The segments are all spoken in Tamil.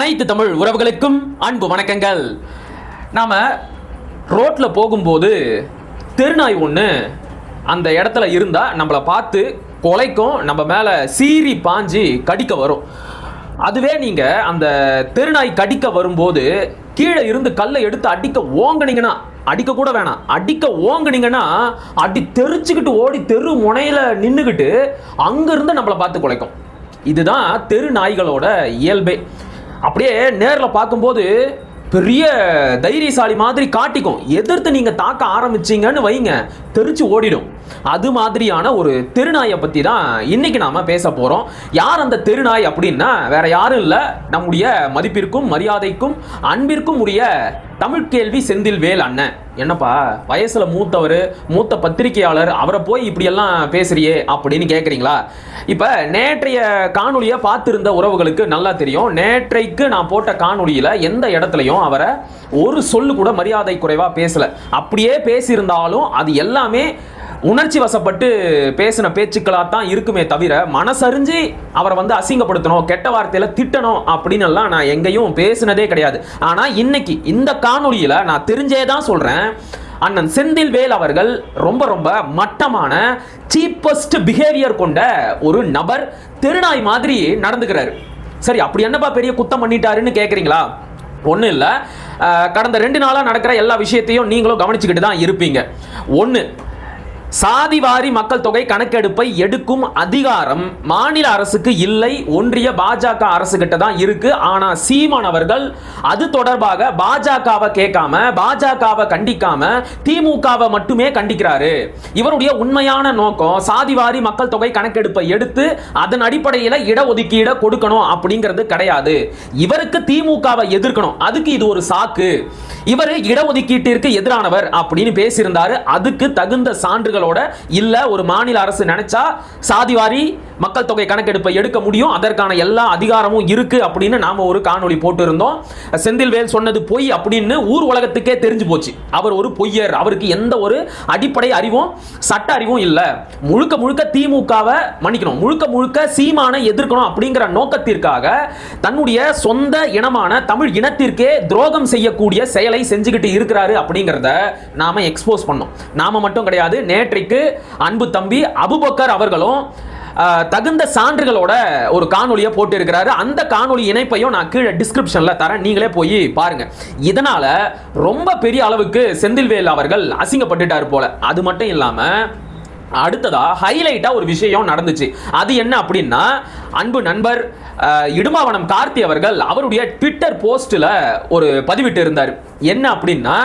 அனைத்து தமிழ் உறவுகளுக்கும் அன்பு வணக்கங்கள். நாம் ரோட்டில் போகும்போது தெருநாய் ஒன்று அந்த இடத்துல இருந்தால் நம்மளை பார்த்து கொலைக்கும் நம்ம மேலே சீறி பாஞ்சி கடிக்க வரும். அதுவே நீங்கள் அந்த தெருநாய் கடிக்க வரும்போது கீழே இருந்து கல்லை எடுத்து அடிக்க ஓங்கினீங்கன்னா அடிக்க கூட வேணாம். அடிக்க ஓங்கினீங்கன்னா அடி தெரிச்சுக்கிட்டு ஓடி தெரு முனையில் நின்றுக்கிட்டு அங்கேருந்து நம்மளை பார்த்து குலைக்கும். இதுதான் தெரு நாய்களோட இயல்பே. அப்படியே நேரில் பார்க்கும்போது பெரிய தைரியசாலி மாதிரி காட்டிக்கும். எதிர்த்து நீங்கள் தாக்க ஆரம்பிச்சீங்கன்னு வைங்க தெரிச்சு ஓடிடும். அது மாதிரியான ஒரு தெருநாயை பத்தி தான் இன்னைக்கு நாம பேச போறோம். யார் அந்த தெருநாய் அப்படின்னா வேற யாரும் இல்ல. நம்முடைய மதிப்பிற்கும் மரியாதைக்கும் அன்பிற்கும் உரிய தமிழ் கேள்வி செந்தில் வேல் அண்ணன். என்னப்பா வயசுல மூத்தவர் மூத்த பத்திரிகையாளர் அவரை போய் இப்படியெல்லாம் பேசுறியே அப்படின்னு கேட்குறீங்களா இப்போ நேற்றைய காணொலியை பார்த்திருந்த உறவுகளுக்கு நல்லா தெரியும். நேற்றைக்கு நான் போட்ட காணொலியில் எந்த இடத்துலையும் அவரை ஒரு சொல்லு கூட மரியாதை குறைவாக பேசல. அப்படியே பேசியிருந்தாலும் அது எல்லாமே உணர்ச்சி வசப்பட்டு பேசின பேச்சுக்களாக தான் இருக்குமே தவிர மனசறிஞ்சு அவரை வந்து அசிங்கப்படுத்தணும் கெட்ட வார்த்தையில் திட்டணும் அப்படின்னு எல்லாம் நான் எங்கேயும் பேசினதே கிடையாது. ஆனால் இன்னைக்கு இந்த காணொலியில் நான் தெரிஞ்சே தான் சொல்கிறேன் அண்ணன் செந்தில் வேல் அவர்கள் ரொம்ப ரொம்ப மட்டமான சீப்பஸ்ட் பிஹேவியர் கொண்ட ஒரு நபர் தெருநாய் மாதிரி நடந்துக்கிறாரு. சரி அப்படி என்னப்பா பெரிய குத்தம் பண்ணிட்டாருன்னு கேட்குறீங்களா ஒன்றும் இல்லை. கடந்த ரெண்டு நாளாக நடக்கிற எல்லா விஷயத்தையும் நீங்களும் கவனிச்சுக்கிட்டு தான் இருப்பீங்க. ஒன்று சாதிவாரி மக்கள் தொகை கணக்கெடுப்பை எடுக்கும் அதிகாரம் மாநில அரசுக்கு இல்லை ஒன்றிய பாஜக அரசு கிட்ட தான் இருக்கு. ஆனா சீமான் அவர்கள் அது தொடர்பாக பாஜகவை கேட்காம பாஜகவை கண்டிக்காம திமுகவை மட்டுமே கண்டிக்கிறாரு. இவருடைய உண்மையான நோக்கம் சாதிவாரி மக்கள் தொகை கணக்கெடுப்பை எடுத்து அதன் அடிப்படையில் இடஒதுக்கீடை கொடுக்கணும் அப்படிங்கிறது கிடையாது. இவருக்கு திமுகவை எதிர்க்கணும். அதுக்கு இது ஒரு சாக்கு. இவர் இடஒதுக்கீட்டிற்கு எதிரானவர் அப்படின்னு பேசியிருந்தாரு. அதுக்கு தகுந்த சான்றுகள் சான்றுகளோட இல்ல ஒரு மாநில அரசு நினைச்சா சாதிவாரி மக்கள் தொகை கணக்கெடுப்பை எடுக்க முடியும். அதற்கான எல்லா அதிகாரமும் இருக்கு அப்படின்னு நாம ஒரு காணொலி போட்டு இருந்தோம் செந்தில்வேல் சொன்னது பொய் அப்படின்னு ஊர் உலகத்துக்கே தெரிஞ்சு போச்சு. அவர் ஒரு பொய்யர். அவருக்கு எந்த ஒரு அடிப்படை அறிவும் சட்ட அறிவும் இல்லை. முழுக்க முழுக்க திமுகவை மன்னிக்கணும். முழுக்க முழுக்க சீமானை எதிர்க்கணும் அப்படிங்கிற நோக்கத்திற்காக தன்னுடைய சொந்த இனமான தமிழ் இனத்திற்கே துரோகம் செய்யக்கூடிய செயலை செஞ்சுக்கிட்டு இருக்கிறாரு அப்படிங்கிறத நாம எக்ஸ்போஸ் பண்ணோம். நாம மட்டும் கிடையாது நேற்று நேற்றைக்கு அன்பு தம்பி அபுபக்கர் அவர்களும் தகுந்த சான்றுகளோட ஒரு காணொலியை போட்டு இருக்கிறாரு அந்த காணொலி இணைப்பையும் நான் கீழே டிஸ்கிரிப்ஷன்ல தரேன். நீங்களே போய் பாருங்க. இதனால ரொம்ப பெரிய அளவுக்கு செந்தில்வேல் அவர்கள் அசிங்கப்பட்டுட்டாரு போல. அது மட்டும் இல்லாம அடுத்ததா ஹைலைட்டா ஒரு விஷயம் நடந்துச்சு. அது என்ன அப்படின்னா அன்பு நண்பர் இடுமாவனம் கார்த்தி அவர்கள் அவருடைய ட்விட்டர் போஸ்ட்ல ஒரு பதிவிட்டு இருந்தார். என்ன அப்படின்னா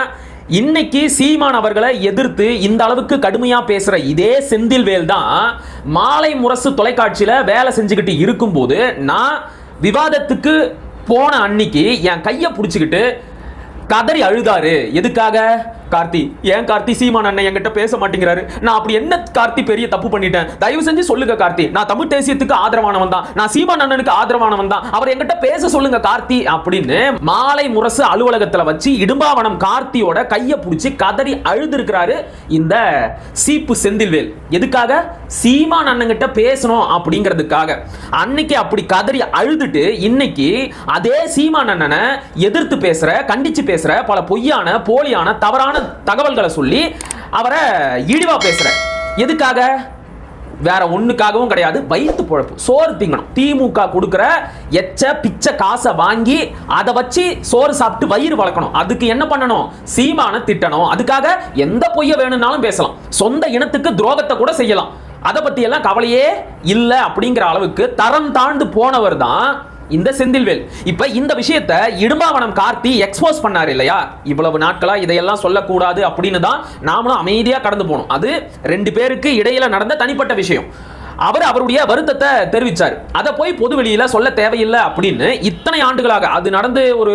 இன்னைக்கு சீமான் அவர்களை எதிர்த்து இந்த அளவுக்கு கடுமையா பேசுற இதே செந்தில்வேல் தான் மாலை முரசு தொலைக்காட்சியில வேலை செஞ்சுக்கிட்டு இருக்கும்போது நான் விவாதத்துக்கு போன அன்னைக்கு என் கையை பிடிச்சிக்கிட்டு கதறி அழுதாரு. எதுக்காக? கார்த்தி ஏன் கார்த்தி? சீமான் அண்ணன் என்கிட்ட பேச மாட்டேங்கிறாரு. நான் அப்படி என்ன கார்த்தி பெரிய தப்பு பண்ணிட்டேன்? தயவு செஞ்சு சொல்லுங்க கார்த்தி. நான் தமிழ் தேசியத்துக்கு ஆதரவானவன் தான். நான் சீமான் அண்ணனுக்கு ஆதரவானவன் தான். அவர் என்கிட்ட பேச சொல்லுங்க கார்த்தி அப்படின்னு மாலை முரசு அலுவலகத்துல வச்சு இடும்பாவனம் கார்த்தியோட கையை பிடிச்சி கதறி அழுதுருக்கிறாரு இந்த சீப்பு செந்தில்வேல். எதுக்காக? சீமான் அண்ணன்கிட்ட பேசணும் அப்படிங்கிறதுக்காக. அன்னைக்கு அப்படி கதறி அழுதுட்டு இன்னைக்கு அதே சீமான் அண்ணனை எதிர்த்து பேசுற கண்டிச்சு பேசுற பல பொய்யான போலியான தவறான தகவல்களை சொல்லி அவரை இழிவா பேசுற எதுக்காக? வேற ஒண்ணுக்காகவும் கிடையாது. வயிற்று பொழப்பு. சோறு திங்கணும். திமுக கொடுக்குற எச்ச பிச்சை காசை வாங்கி அதை வச்சு சோறு சாப்பிட்டு வயிறு வளர்க்கணும். அதுக்கு என்ன பண்ணணும்? சீமான திட்டணும். அதுக்காக எந்த பொய்ய வேணும்னாலும் பேசலாம். சொந்த இனத்துக்கு துரோகத்தை கூட செய்யலாம். அதை பத்தி எல்லாம் கவலையே இல்லை அப்படிங்கிற அளவுக்கு தரம் தாழ்ந்து போனவர் தான் இந்த செந்தில்வேல். இப்ப இந்த விஷயத்த இடும்பாவனம் கார்த்தி எக்ஸ்போஸ் பண்ணாரு இல்லையா? இவ்வளவு நாட்களா இதையெல்லாம் சொல்லக்கூடாது அப்படின்னு தான் நாமளும் அமைதியா கடந்து போனோம். அது ரெண்டு பேருக்கு இடையில நடந்த தனிப்பட்ட விஷயம். அவர் அவருடைய வருத்தத்தை தெரிவிச்சார். அதை போய் பொது வெளியில் சொல்ல தேவையில்லை அப்படின்னு இத்தனை ஆண்டுகளாக அது நடந்து ஒரு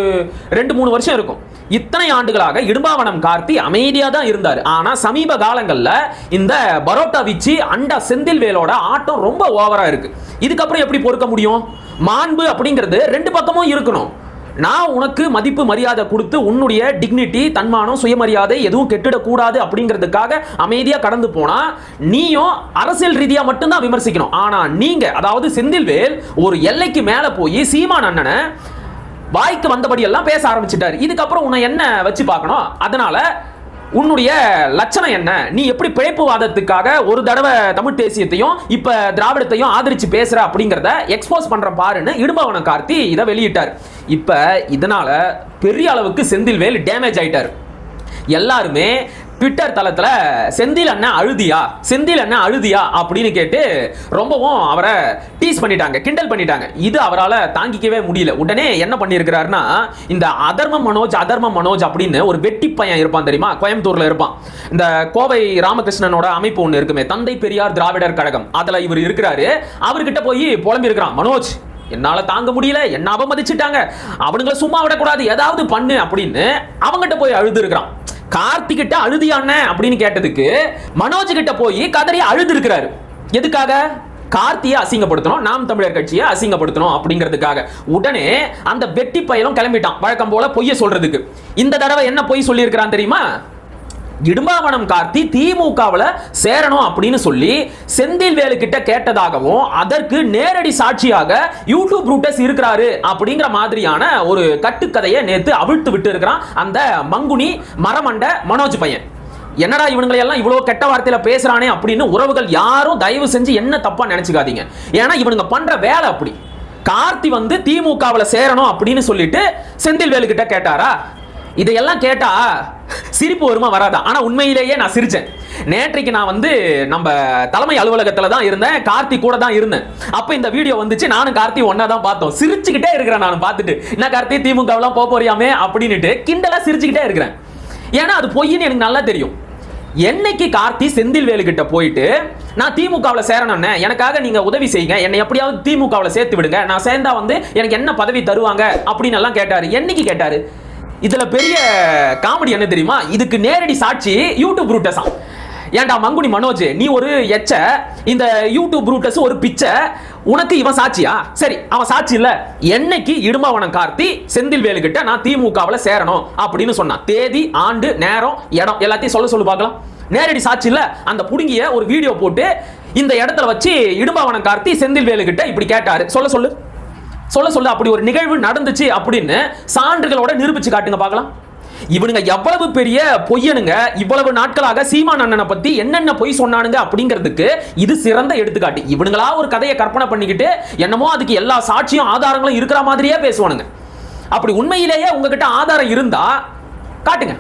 ரெண்டு மூணு வருஷம் இருக்கும். இத்தனை ஆண்டுகளாக இடும்பாவனம் கார்த்தி அமைதியாக தான் இருந்தார். ஆனால் சமீப காலங்களில் இந்த பரோட்டா வீச்சு அண்டா செந்தில்வேலோட ஆட்டம் ரொம்ப ஓவராக இருக்குது இதுக்கப்புறம் எப்படி பொறுக்க முடியும்? மாண்பு அப்படிங்கிறது ரெண்டு பக்கமும் இருக்கணும். நான் உனக்கு மதிப்பு மரியாதை கொடுத்து உன்னுடைய டிக்னிட்டி தன்மானம் சுயமரியாதை எதுவும் கெட்டிடக்கூடாது அப்படிங்கிறதுக்காக அமைதியாக கடந்து போனால் நீயும் அரசியல் ரீதியாக மட்டும்தான் விமர்சிக்கணும். ஆனால் நீங்கள் அதாவது செந்தில்வேல் ஒரு எல்லைக்கு மேலே போய் சீமான் அண்ணனை வாய்க்கு வந்தபடி எல்லாம் பேச ஆரம்பிச்சிட்டாரு. இதுக்கப்புறம் உன்னை என்ன வச்சு பார்க்கணும்? அதனால உன்னுடைய லட்சணம் என்ன? நீ எப்படி பிழைப்புவாதத்துக்காக ஒரு தடவை தமிழ் தேசியத்தையும் இப்போ திராவிடத்தையும் ஆதரிச்சு பேசுற அப்படிங்கிறத எக்ஸ்போஸ் பண்ற பாருன்னு இடும்பவன கார்த்தி இதை வெளியிட்டார். இப்போ இதனால் பெரிய அளவுக்கு செந்தில்வேல் டேமேஜ் ஆயிட்டார். எல்லாருமே ட்விட்டர் தளத்தில் செந்தில் அண்ணன் அழுதியா? செந்தில் அண்ணன் அழுதியா? அப்படின்னு கேட்டு ரொம்பவும் அவரை டீஸ் பண்ணிட்டாங்க கிண்டல் பண்ணிட்டாங்க. இது அவரால் தாங்கிக்கவே முடியல. உடனே என்ன பண்ணியிருக்கிறாருன்னா இந்த அதர்ம மனோஜ் அதர்ம மனோஜ் அப்படின்னு ஒரு வெட்டி பையன் இருப்பான் தெரியுமா? கோயம்புத்தூரில் இருப்பான். இந்த கோவை ராமகிருஷ்ணனோட அமைப்பு ஒன்று இருக்குமே தந்தை பெரியார் திராவிடர் கழகம். அதில் இவர் இருக்கிறாரு. அவர்கிட்ட போய் புலம்பிருக்கிறான் மனோஜ் என்னால தாங்க முடியல. என்ன அவமதிச்சிட்டாங்க. அவனுங்களை சும்மா விடக்கூடாது. ஏதாவது பண்ணு அப்படின்னு அவங்ககிட்ட போய் அழுது இருக்கிறான் கார்த்திகிட்ட அழுதியான அப்படின்னு கேட்டதுக்கு மனோஜ் கிட்ட போய் கதறி அழுது இருக்கிறாரு எதுக்காக? கார்த்தியை அசிங்கப்படுத்தணும். நாம் தமிழர் கட்சியை அசிங்கப்படுத்தணும் அப்படிங்கிறதுக்காக. உடனே அந்த வெட்டி பயலும் கிளம்பிட்டான். வழக்கம் போல பொய்ய சொல்றதுக்கு. இந்த தடவை என்ன பொய் சொல்லியிருக்கிறான் தெரியுமா? இடும்பாவனம் கார்த்தி திமுகவில் சேரணும் அப்படின்னு சொல்லி செந்தில் வேலு கிட்ட கேட்டதாகவும் அதற்கு நேரடி சாட்சியாக யூடியூப் ரூட்டஸ் இருக்கிறாரு அப்படிங்கிற மாதிரியான ஒரு கட்டுக்கதையை நேத்து அவிழ்த்து விட்டு இருக்கிறான் அந்த மங்குனி மரமண்ட மனோஜ் பையன். என்னடா இவங்களை எல்லாம் இவ்வளவு கெட்ட வார்த்தையில பேசுறானே அப்படின்னு உறவுகள் யாரும் தயவு செஞ்சு என்ன தப்பா நினைச்சுக்காதீங்க. ஏன்னா இவனுங்க பண்ற வேலை அப்படி. கார்த்தி வந்து திமுகவில் சேரணும் அப்படின்னு சொல்லிட்டு செந்தில் வேலு கிட்ட கேட்டாரா? இதையெல்லாம் கேட்டா சிரிப்பு வருமா வராதா? ஆனால் உண்மையிலேயே நான் சிரித்தேன் நேற்றைக்கு நான் வந்து நம்ம தலைமை அலுவலகத்தில் தான் இருந்தேன். கார்த்தி கூட தான் இருந்தேன். அப்போ இந்த வீடியோ வந்துச்சு. நானும் கார்த்தி ஒன்றா தான் பார்த்தோம். சிரிச்சுக்கிட்டே இருக்கிறேன் நான் பார்த்துட்டு. என்ன கார்த்தி திமுகவெல்லாம் போக போறியாமே? அப்படின்னுட்டு கிண்டலாக சிரிச்சுக்கிட்டே இருக்கிறேன். ஏன்னா அது பொய்ன்னு எனக்கு நல்லா தெரியும். என்னைக்கு கார்த்தி செந்தில் வேலு கிட்ட போயிட்டு நான் திமுகவில் சேரணும்னு. எனக்காக நீங்கள் உதவி செய்யுங்க. என்னை எப்படியாவது திமுகவில் சேர்த்து விடுங்க. நான் சேர்ந்தா வந்து எனக்கு என்ன பதவி தருவாங்க? அப்படின்னு எல்லாம் கேட்டார். என்னைக்கு கேட்டார்? இதுல பெரிய காமெடி என்ன தெரியுமா? இதுக்கு நேரடி சாட்சி யூடியூப் ரூட்டஸா ஏன்டா மங்குனி மனோஜ் நீ ஒரு எச்ச இந்த யூடியூப் ரூட்டஸ் ஒரு பிச்சை உனக்கு இவன் சாட்சியா? சரி அவன் சாட்சி இல்ல. என்னைக்கு இடுமாவனம் கார்த்தி செந்தில் வேலு கிட்ட நான் திமுகவில் சேரணும் அப்படின்னு சொன்னான். தேதி ஆண்டு நேரம் இடம் எல்லாத்தையும் சொல்ல சொல்லு பார்க்கலாம். நேரடி சாட்சி இல்ல. அந்த புடுங்கிய ஒரு வீடியோ போட்டு இந்த இடத்துல வச்சு இடுமாவனம் கார்த்தி செந்தில் வேலு கிட்ட இப்படி கேட்டாரு. சொல்ல சொல்லு. சொல்ல சொல்ல அப்படி ஒரு நிகழ்வு நடந்துச்சு அப்படின்னு சான்றுகளோட நிரூபிச்சு காட்டுங்க பார்க்கலாம். இவனுங்க எவ்வளவு பெரிய பொய்யனுங்க இவ்வளவு நாட்களாக சீமான் அண்ணனை பத்தி என்னென்ன பொய் சொன்னானுங்க அப்படிங்கிறதுக்கு இது சிறந்த எடுத்துக்காட்டு. இவனுங்களா ஒரு கதையை கற்பனை பண்ணிக்கிட்டு என்னமோ அதுக்கு எல்லா சாட்சியும் ஆதாரங்களும் இருக்கிற மாதிரியே பேசுவானுங்க. அப்படி உண்மையிலேயே உங்ககிட்ட ஆதாரம் இருந்தா காட்டுங்க.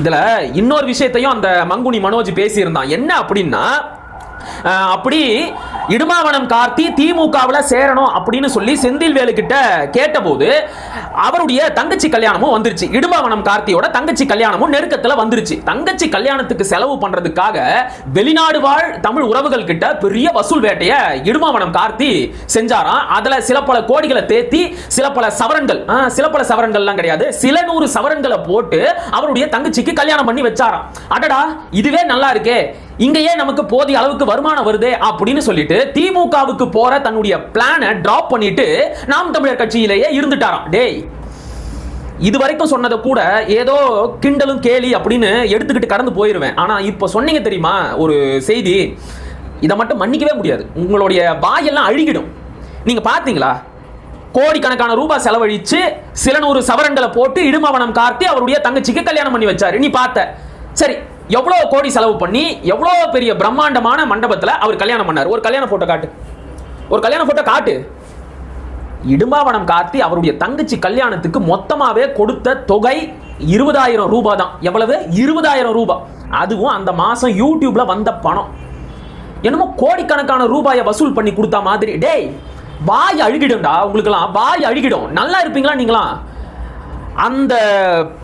இதுல இன்னொரு விஷயத்தையும் அந்த மங்குனி மனோஜ் பேசியிருந்தான். என்ன அப்படின்னா அப்படி இடுமாவனம் கார்த்தி திமுகவில் சேரணும் அப்படின்னு சொல்லி செந்தில் வேலு கிட்ட கேட்டபோது அவருடைய தங்கச்சி கல்யாணமும் வந்துருச்சு. இடுமாவனம் கார்த்தியோட தங்கச்சி கல்யாணமும் நெருக்கத்தில் வந்துருச்சு. தங்கச்சி கல்யாணத்துக்கு செலவு பண்றதுக்காக வெளிநாடு வாழ் தமிழ் உறவுகள் கிட்ட பெரிய வசூல் வேட்டையை இடுமாவனம் கார்த்தி செஞ்சாராம். அதுல சில பல கோடிகளை தேத்தி சில பல சவரன்கள் சில பல சவரன்கள்லாம் கிடையாது. சில நூறு சவரன்களை போட்டு அவருடைய தங்கச்சிக்கு கல்யாணம் பண்ணி வச்சாராம். அடடா இதுவே நல்லா இருக்கே. இங்கேயே நமக்கு போதிய அளவுக்கு வருமானம் வருதே அப்படின்னு சொல்லிட்டு திமுகவுக்கு போற தன்னுடைய பிளானை டிராப் பண்ணிட்டு நாம் தமிழர் கட்சியிலேயே இருந்துட்டாராம். டேய் இது வரைக்கும் சொன்னதை கூட ஏதோ கிண்டலும் கேலி அப்படின்னு எடுத்துக்கிட்டு கடந்து போயிருவேன். ஆனா இப்போ சொன்னீங்க தெரியுமா ஒரு செய்தி இதை மட்டும் மன்னிக்கவே முடியாது. உங்களுடைய வாயெல்லாம் அழுகிடும். நீங்க பாத்தீங்களா கோடிக்கணக்கான ரூபாய் செலவழிச்சு சில நூறு சவரங்களை போட்டு இடுமவனம் கார்த்தி அவருடைய தங்கச்சிக்கு கல்யாணம் பண்ணி வச்சாரு. நீ பார்த்த. சரி எவ்வளவு கோடி செலவு பண்ணி எவ்வளவு பெரிய பிரம்மாண்டமான மண்டபத்தில் அவர் கல்யாணம் பண்ணார்? ஒரு கல்யாண போட்டோ காட்டு. ஒரு கல்யாண போட்டோ காட்டு. இடும்பாவனம் கார்த்தி அவருடைய தங்கச்சி கல்யாணத்துக்கு மொத்தமாகவே கொடுத்த தொகை இருபதாயிரம் ரூபாய் தான். எவ்வளவு? இருபதாயிரம் ரூபாய். அதுவும் அந்த மாதம் யூடியூப்ல வந்த பணம். என்னமோ கோடிக்கணக்கான ரூபாயை வசூல் பண்ணி கொடுத்த மாதிரி. டேய் வாய் அழுகிடும்டா உங்களுக்கெல்லாம். வாய் அழுகிடும். நல்லா இருப்பீங்களா நீங்களாம்? அந்த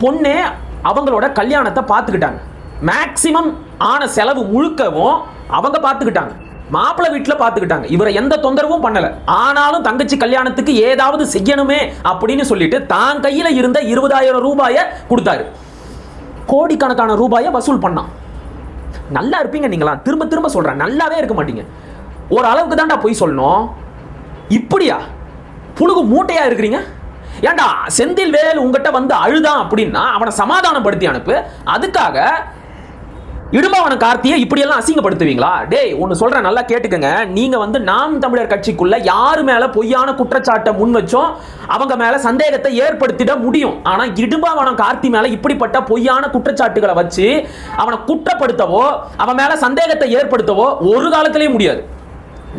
பொண்ணே அவங்களோட கல்யாணத்தை பார்த்துக்கிட்டாங்க. மேக்சிமம் ஆன செலவு முழுக்கவும் அவங்க பார்த்துக்கிட்டாங்க. மாப்பிள்ளை வீட்டில் பார்த்துக்கிட்டாங்க. இவரை எந்த தொந்தரவும் பண்ணல. ஆனாலும் தங்கச்சி கல்யாணத்துக்கு ஏதாவது செய்யணுமே அப்படின்னு சொல்லிட்டு தான் கையில் இருந்த இருபதாயிரம் ரூபாயை கொடுத்தாரு. கோடிக்கணக்கான ரூபாயை வசூல் பண்ணான். நல்லா இருப்பீங்க நீங்களா? திரும்ப திரும்ப சொல்கிறேன் நல்லாவே இருக்க மாட்டீங்க. ஒரு அளவுக்கு தான்டா போய் சொல்லணும். இப்படியா? புழுகு மூட்டையா இருக்கிறீங்க? ஏன்டா செந்தில் வேல் உங்ககிட்ட வந்து அழுதான் அப்படின்னா அவனை சமாதானப்படுத்தி அனுப்பு. அதுக்காக இடும்பாவன கார்த்தியை இப்படியெல்லாம் அசிங்கப்படுத்துவீங்களா? டேய் ஒன்னு சொல்றேன் நல்லா கேட்டுக்கங்க. நீங்க வந்து நாம் தமிழர் கட்சிக்குள்ள யாரு மேல பொய்யான குற்றச்சாட்டை முன் வச்சோம் அவங்க மேல சந்தேகத்தை ஏற்படுத்திட முடியும். ஆனா இடும்பாவனம் கார்த்தி மேல இப்படிப்பட்ட பொய்யான குற்றச்சாட்டுகளை வச்சு அவனை குற்றப்படுத்தவோ அவன் மேல சந்தேகத்தை ஏற்படுத்தவோ ஒரு காலத்திலேயே முடியாது.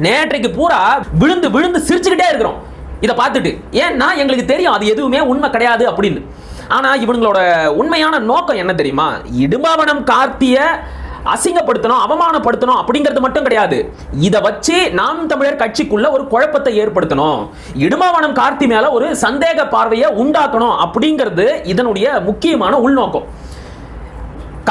நேற்றைக்கு பூரா விழுந்து விழுந்து சிரிச்சுக்கிட்டே இருக்கிறோம். இதை பார்த்துட்டு ஏன்னா எங்களுக்கு தெரியும் அது எதுவுமே உண்மை கிடையாது அப்படின்னு. ஆனா இவங்களோட உண்மையான நோக்கம் என்ன தெரியுமா? இடும்பாவனம் கார்த்திய அசிங்கப்படுத்தணும் அவமானப்படுத்தணும் அப்படிங்கிறது மட்டும் கிடையாது. இதை வச்சு நாம் தமிழர் கட்சிக்குள்ள ஒரு குழப்பத்தை ஏற்படுத்தணும். இடுமாவனம் கார்த்தி மேல ஒரு சந்தேக பார்வையை உண்டாக்கணும் அப்படிங்கிறது இதனுடைய முக்கியமான உள்நோக்கம்.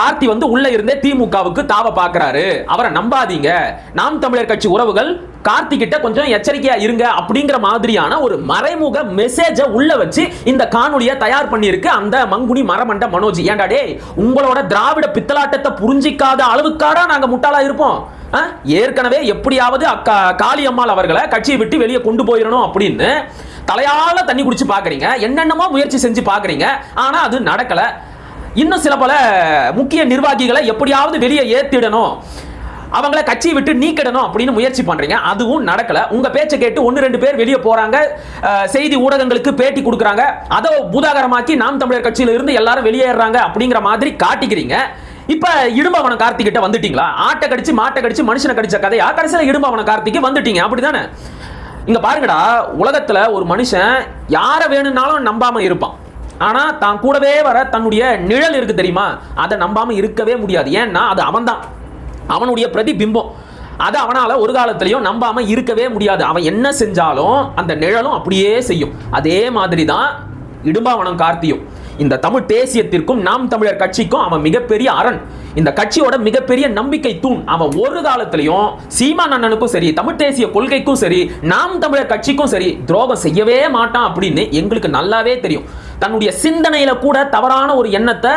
கார்த்தி வந்து உள்ள இருந்தே திமுகவுக்கு தாவ பாக்குறாரு. அவரை நம்பாதீங்க. நாம் தமிழர் கட்சி உறவுகள் கார்த்தி கிட்ட கொஞ்சம் எச்சரிக்கையா இருங்க அப்படிங்கிற மாதிரியான ஒரு மறைமுக மெசேஜ உள்ள வச்சு இந்த காணொலியை தயார் பண்ணியிருக்கு அந்த மங்குனி மரமண்ட மனோஜ். ஏன்டா டே உங்களோட திராவிட பித்தலாட்டத்தை புரிஞ்சிக்காத அளவுக்காடா நாங்க முட்டாளா இருப்போம்? ஆ? ஏற்கனவே எப்படியாவது அக்கா காளியம்மாள் அவர்களை கட்சியை விட்டு வெளியே கொண்டு போயிடணும் அப்படின்னு தலையால தண்ணி குடிச்சு பாக்குறீங்க. என்னென்னமோ முயற்சி செஞ்சு பாக்குறீங்க. ஆனா அது நடக்கல. இன்னும் சில பல முக்கிய நிர்வாகிகளை எப்படியாவது வெளியே ஏத்திடணும். அவங்கள கட்சியை விட்டு நீக்கிடணும் அப்படின்னு முயற்சி பண்றீங்க. அதுவும் நடக்கல. உங்க பேச்சை கேட்டு ஒன்று ரெண்டு பேர் வெளியே போறாங்க. செய்தி ஊடகங்களுக்கு பேட்டி கொடுக்குறாங்க. அதை பூதாகரமாக்கி நாம் தமிழர் கட்சியில இருந்து எல்லாரும் வெளியேறாங்க அப்படிங்கிற மாதிரி காட்டிக்கிறீங்க. இப்ப இடும்பவனம் கார்த்திகிட்ட வந்துட்டீங்களா? ஆட்டை கடிச்சு மாட்டை கடிச்சு மனுஷனை கடிச்ச கதையா? கடைசியில் இடும்பவனம் கார்த்திக்கு வந்துட்டீங்க. அப்படிதானே இங்க பாருங்கடா உலகத்துல ஒரு மனுஷன் யாரை வேணும்னாலும் நம்பாம இருப்பான். ஆனா தான் கூடவே வர தன்னுடைய நிழல் இருக்கு தெரியுமா? அதை நம்பாம இருக்கவே முடியாது. ஏன்னா அது அவன்தான். அவனுடைய பிரதிபிம்பம். அது அவனால் ஒரு காலத்திலையும் நம்பாம இருக்கவே முடியாது. அவன் என்ன செஞ்சாலும் அந்த நிழலும் அப்படியே செய்யும். அதே மாதிரி தான் இடும்பாவனம் கார்த்தியும். இந்த தமிழ் தேசியத்திற்கும் நாம் தமிழர் கட்சிக்கும் அவன் மிகப்பெரிய அரண். இந்த கட்சியோட மிகப்பெரிய நம்பிக்கை தூண். அவன் ஒரு காலத்திலையும் சீமான் அண்ணனுக்கும் சரி தமிழ் தேசிய கொள்கைக்கும் சரி நாம் தமிழர் கட்சிக்கும் சரி துரோகம் செய்யவே மாட்டான் அப்படின்னு எங்களுக்கு நல்லாவே தெரியும். தன்னுடைய சிந்தனையில கூட தவறான ஒரு எண்ணத்தை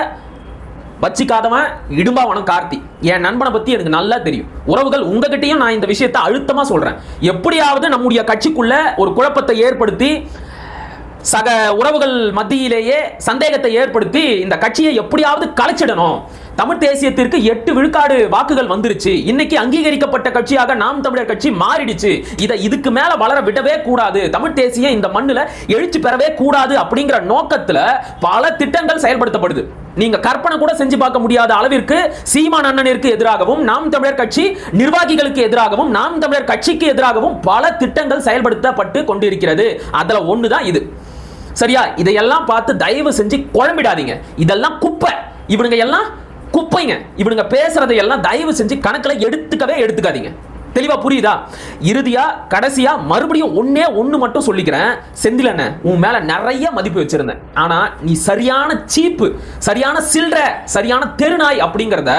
வச்சிக்காதவன் இடும்பாவனம் கார்த்தி. என் நண்பனை பத்தி எனக்கு நல்லா தெரியும். உறவுகள் உங்ககிட்டயும் நான் இந்த விஷயத்தை அழுத்தமா சொல்றேன். எப்படியாவது நம்முடைய கட்சிக்குள்ள ஒரு குழப்பத்தை ஏற்படுத்தி சக உறவுகள் மத்தியிலேயே சந்தேகத்தை ஏற்படுத்தி இந்த கட்சியை எப்படியாவது கலைச்சிடணும். தமிழ் தேசியத்திற்கு எட்டு விழுக்காடு வாக்குகள் வந்துருச்சு. இன்னைக்கு அங்கீகரிக்கப்பட்ட கட்சியாக நாம் தமிழர் கட்சி மாறிடுச்சு. இதை இதுக்கு மேல வளர விடவே கூடாது. தமிழ் தேசியம் இந்த மண்ணுல எழுச்சி பெறவே கூடாது அப்படிங்கிற நோக்கத்துல பல திட்டங்கள் செயல்படுத்தப்படுது. நீங்க கற்பனை கூட செஞ்சு பார்க்க முடியாத அளவிற்கு சீமான் அண்ணனிற்கு எதிராகவும் நாம் தமிழர் கட்சி நிர்வாகிகளுக்கு எதிராகவும் நாம் தமிழர் கட்சிக்கு எதிராகவும் பல திட்டங்கள் செயல்படுத்தப்பட்டு கொண்டிருக்கிறது. அதுல ஒண்ணுதான் இது. சரியா? இதையெல்லாம் பார்த்து தயவு செஞ்சு குழம்பிடாதீங்க. இதெல்லாம் குப்பை. இவனுங்க எல்லாம் குப்பைங்க. இவனுங்க பேசுறதை எல்லாம் தயவு செஞ்சு கணக்கில் எடுத்துக்கவே எடுத்துக்காதீங்க. தெளிவா புரியுதா? இறுதியா கடைசியா மறுபடியும் ஒன்னே ஒண்ணு மட்டும் சொல்லிக்கிறேன். செந்திலண்ண உன் மேல நிறைய மதிப்பு வச்சிருந்தேன். ஆனா நீ சரியான சீப்பு சரியான சில்ற சரியான தெருநாய் அப்படிங்கிறத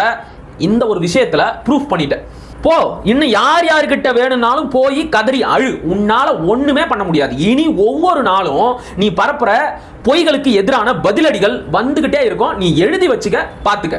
இந்த ஒரு விஷயத்துல ப்ரூஃப் பண்ணிட்டேன் போ இன்னும் யார் யார்கிட்ட வேணும்னாலும் போய் கதறி அழு. உன்னால ஒண்ணுமே பண்ண முடியாது. இனி ஒவ்வொரு நாளும் நீ பரப்புற பொய்களுக்கு எதிரான பதிலடிகள் வந்துகிட்டே இருக்கும். நீ எழுதி வச்சுக்க பாத்துக்க.